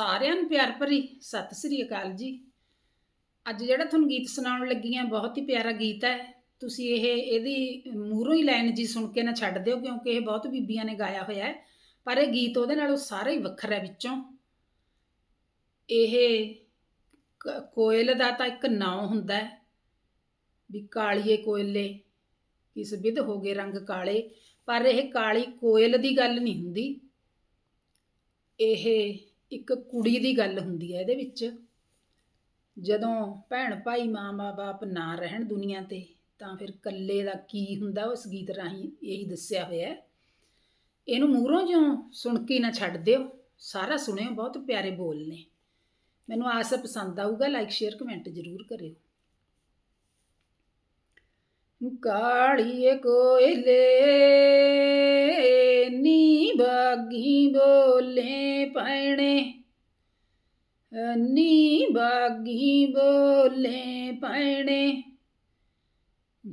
ਸਾਰਿਆਂ ਨੂੰ ਪਿਆਰ ਭਰੀ ਸਤਿ ਸ੍ਰੀ ਅਕਾਲ ਜੀ। ਅੱਜ ਜਿਹੜਾ ਤੁਹਾਨੂੰ ਗੀਤ ਸੁਣਾਉਣ ਲੱਗੀ ਹਾਂ, ਬਹੁਤ ਹੀ ਪਿਆਰਾ ਗੀਤ ਹੈ। ਤੁਸੀਂ ਇਹ, ਇਹਦੀ ਮੂਹਰੋਂ ਹੀ ਲਾਈਨ ਜੀ ਸੁਣ ਕੇ ਨਾ ਛੱਡ ਦਿਓ, ਕਿਉਂਕਿ ਇਹ ਬਹੁਤ ਬੀਬੀਆਂ ਨੇ ਗਾਇਆ ਹੋਇਆ ਹੈ। ਪਰ ਇਹ ਗੀਤ ਉਹਦੇ ਨਾਲੋਂ ਸਾਰਾ ਹੀ ਵੱਖਰਾ ਹੈ ਵਿੱਚੋਂ। ਇਹ ਕ- ਕੋਇਲ ਦਾ ਤਾਂ ਇੱਕ ਨਾਂ ਹੁੰਦਾ ਹੈ, ਵੀ ਕਾਲੀਏ ਕੋਇਲੇ, ਕਿਸ ਵਿਧ ਹੋ ਗਏ ਰੰਗ ਕਾਲੇ। ਪਰ ਇਹ ਕਾਲੀ ਕੋਇਲ ਦੀ ਗੱਲ ਨਹੀਂ ਹੁੰਦੀ। ਇਹ ਇੱਕ ਕੁੜੀ ਦੀ ਗੱਲ ਹੁੰਦੀ ਹੈ ਇਹਦੇ ਵਿੱਚ। ਜਦੋਂ ਭੈਣ ਭਾਈ ਮਾਂ ਬਾਪ ਨਾ ਰਹਿਣ ਦੁਨੀਆ ਤੇ, ਤਾਂ ਫਿਰ ਇਕੱਲੇ ਦਾ ਕੀ ਹੁੰਦਾ ਉਸ ਗੀਤ ਰਾਹੀਂ ਇਹੀ ਦੱਸਿਆ ਹੋਇਆ ਹੈ। ਇਹਨੂੰ ਮੂਹਰੋਂ ਜਿਉਂ ਸੁਣ ਕੇ ਨਾ ਛੱਡ ਦਿਓ। ਸਾਰਾ ਸੁਣਿਓ, ਬਹੁਤ ਪਿਆਰੇ ਬੋਲ ਨੇ। ਮੈਨੂੰ ਆਸ ਹੈ ਪਸੰਦ ਆਊਗਾ ਲਾਈਕ ਸ਼ੇਅਰ ਕਮੈਂਟ ਜ਼ਰੂਰ ਕਰਿਓ। ਕਾਲੀਏ ਕੋਇਲੇ ਬਾਗੀ ਬੋਲੇ ਪੈਣੇ ਨੀ ਬਾਗੀ ਬੋਲੇ ਪੈਣੇ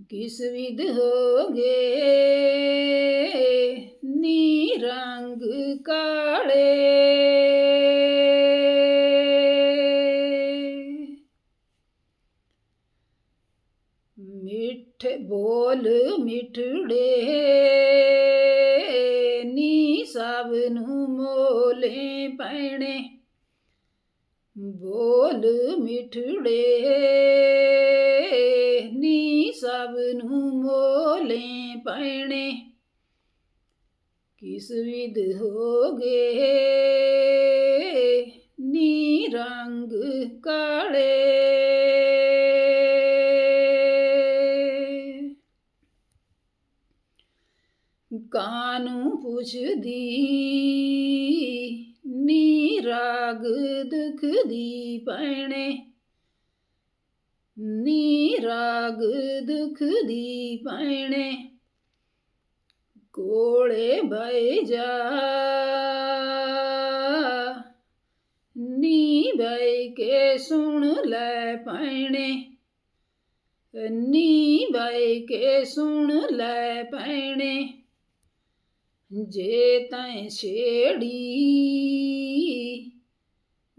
ਕਿਸ ਵਿਧ ਹੋਗੇ ਨੀ ਰੰਗ ਕਾਲੇ। ਮਿੱਠੇ ਬੋਲ ਮਿੱਠੜੇ। ਨੀ ਸਭ ਨੂੰ ਮੋਲੇ ਪੈਣੇ। ਬੋਲ ਮਿੱਠੜੇ ਨੀ ਸਭ ਨੂੰ ਮੋਲੇ ਪੈਣੇ। ਕਿਸ ਵਿਧ ਹੋਗੇ ਕਾਨੂੰ ਪੁੱਛਦੀ? ਨੀ ਰਾਗ ਦੁਖ ਦੀ ਪੈਣੇ ਨੀ ਰਾਗ ਦੁਖ ਦੀ ਪੈਣੇ ਕੋਲੇ ਬਹਿ ਜਾ। ਨੀ ਬਹਿ ਕੇ ਸੁਣ ਲੈ ਪੈਣੇ ਨੀ ਬਹਿ ਕੇ ਸੁਣ ਲੈ ਪੈਣੇ ਜੇ ਤੈਂ ਛੇੜੀ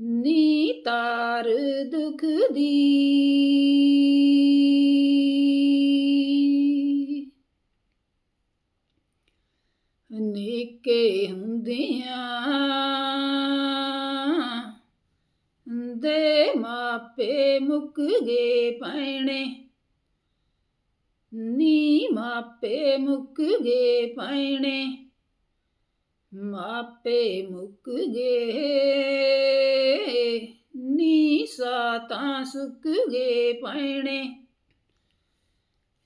ਨੀ ਤਾਰ ਦੁਖ ਦੀ ਨਿੱਕੇ ਹੁੰਦਿਆਂ ਦੇ ਮਾਪੇ ਮੁੱਕ ਗਏ ਪੈਣੇ। ਨੀ ਮਾਪੇ ਮੁੱਕ ਗਏ ਪੈਣੇ। ਮਾਪੇ ਮੁੱਕ ਗਏ ਨੀ ਸਾਤਾਂ ਸੁੱਕ ਗਏ ਪੈਣੇ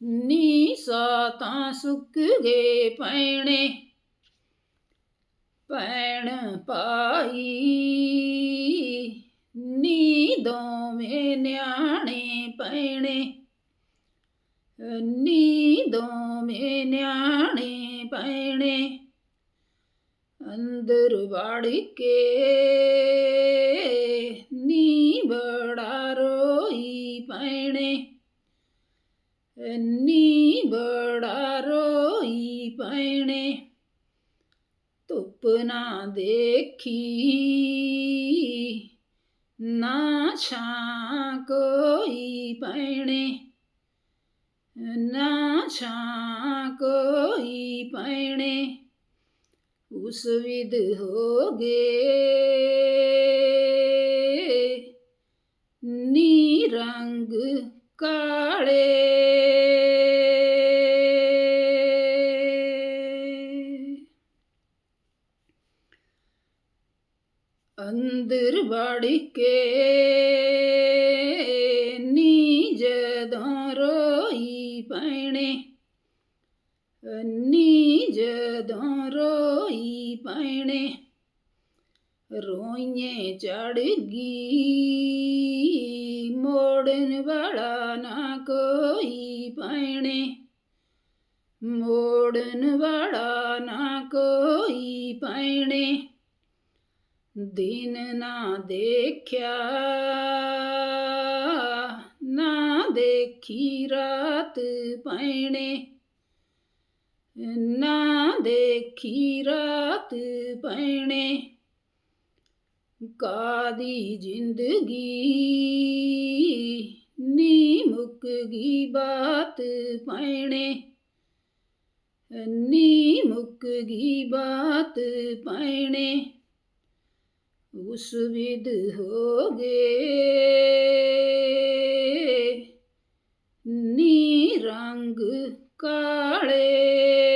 ਨੀ ਸਾਤਾਂ ਸੁੱਕ ਗਏ ਪੈਣੇ ਭੈਣ ਪਾਈ ਨੀ ਦੋਵੇਂ ਨਿਆਣੇ ਪੈਣੇ ਨੀ ਦੋਵੇਂ ਨਿਆਣੇ ਪੈਣੇ ਅੰਦਰ ਵੜ ਕੇ ਨੀ ਬੜਾ ਰੋਈ ਪੈਣੇ। ਨੀ ਬੜਾ ਰੋਈ ਪੈਣੇ। ਧੁੱਪ ਨਾ ਦੇਖੀ, ਨਾ ਛਾਂ ਕੋਈ ਪੈਣੇ। ਨਾ ਛਾਂ ਕੋਈ ਪੈਣੇ। ਉਸ ਵਿਦ ਹੋਗੇ ਨੀ ਰੰਗ ਕਾਲੇ। ਅੰਦਰ ਵੜ ਕੇ ਨੀ ਜਦੋਂ ਰੋਈ ਪੈਣੇ। ਨੀ ਜਦੋਂ ਰੋਈ ਪੈਣੇ, ਰੋਈਏ ਚੜ ਗਈ ਮੋੜਨ ਵਾਲਾ ਨਾ ਕੋਈ ਪੈਣੇ, ਮੋੜਨ ਵਾਲਾ ਨਾ ਕੋਈ ਪੈਣੇ, ਦਿਨ ਨਾ ਦੇਖਿਆ, ਨਾ ਦੇਖੀ ਰਾਤ ਪੈਣੇ। ਨਾ ਦੇਖੀ ਰਾਤ ਪੈਣੇ ਕਾਦੀ ਜ਼ਿੰਦਗੀ? ਨੀ ਮੁੱਕ ਗਈ ਬਾਤ ਪੈਣੇ ਨੀ ਮੁੱਕ ਗਈ ਬਾਤ ਪੈਣੇ ਉਸ ਵਿਦ ਹੋ ਗਏ। ਨੀ ਰੰਗ ਕਾਲੇ।